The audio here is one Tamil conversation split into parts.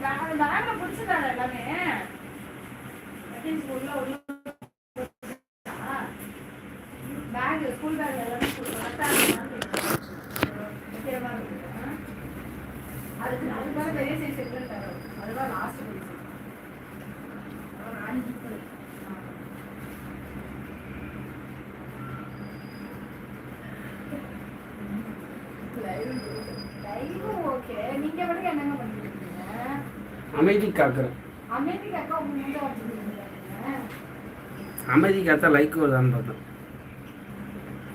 அந்த ஆண்டை பிடிச்சதால எல்லாமே. உள்ள உள்ள பேக் ஸ்கூல் பேக் எல்லாமே முக்கியமாக இருக்குது அதுக்கு அதுக்காக பெரிய சைஸ் எடுத்துருக்காரு அதுதான் லாஸ்ட் பிடிச்சி அஞ்சு லைவ் ஓகே. நீங்க விட என்னங்க பண்ணுவீங்க? அமைதி காக்கிறேன் அமைதி காத்தா லைக் வருதான்னு பார்த்தேன்.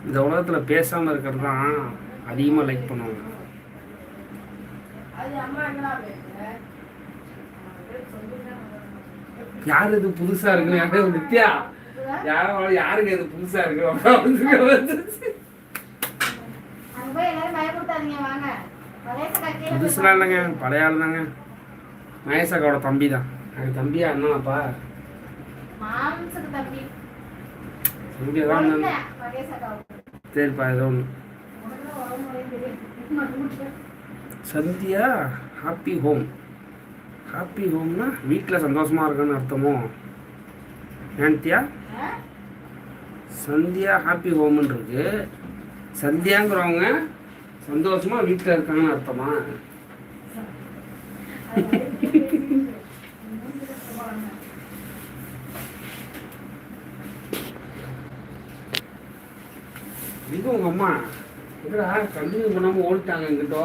இந்த உலகத்தில் பேசாமல் இருக்கிறது தான் அதிகமாக லைக் பண்ணுவாங்க. யார் இது புதுசாக இருக்குன்னு? யாரும் நித்யா? யாரும் யாருக்கு இது புதுசாக இருக்கு? புதுசுலாம் இல்லைங்க பழைய ஆள் தாங்க மகேஷாக்காவோட தம்பி தான் எனக்கு தம்பியா என்னப்பா தம்பி. தான் சரிப்பா ஏதோ ஒன்று சந்தியா ஹாப்பி ஹோம் ஹாப்பி ஹோம்னா வீட்டில் சந்தோஷமா இருக்குன்னு அர்த்தமோ? ஏன்ட்டியா சந்தியா ஹாப்பி ஹோம்னு இருக்கு. சந்தியாங்கிறவங்க சந்தோஷமா வீட்டில் இருக்காங்கன்னு அர்த்தமா? இது உங்க அம்மா. எங்கடா கண்டினியூ பண்ணாம ஓடிட்டாங்க எங்கிட்ட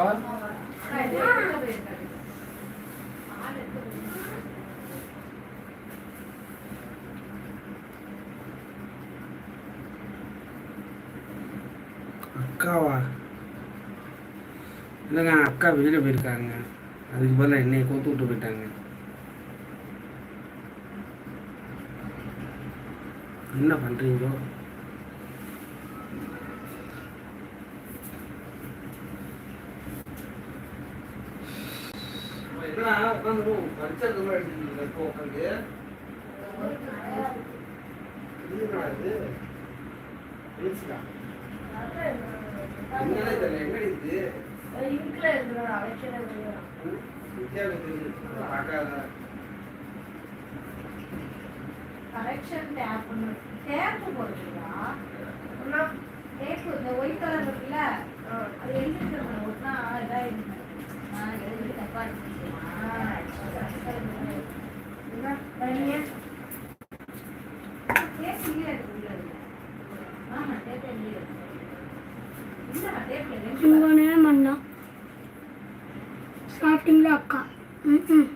அக்காவா? இல்லைங்க அக்கா வெளியில் போயிருக்காங்க. அதுக்கு பதிலாக என்னைய கோத்து விட்டு போயிட்டாங்க. என்ன பண்ணுறீங்களோ என்ன உட்காந்து. பரிச்சை உட்காந்து என்னடா தெரியல எங்கடி இது? கரெக்ஷன் டேப் டேப் போடுறீங்களா? டேப் இந்த ஒயிட் கலர் இருக்குல்ல அது எழுதிருக்கணும் ஒட்டினா இதாக இருக்கு எழுதி தப்பா இவனே மண்ணா சாப்பிட்டீங்களா அக்கா? ம் ம்.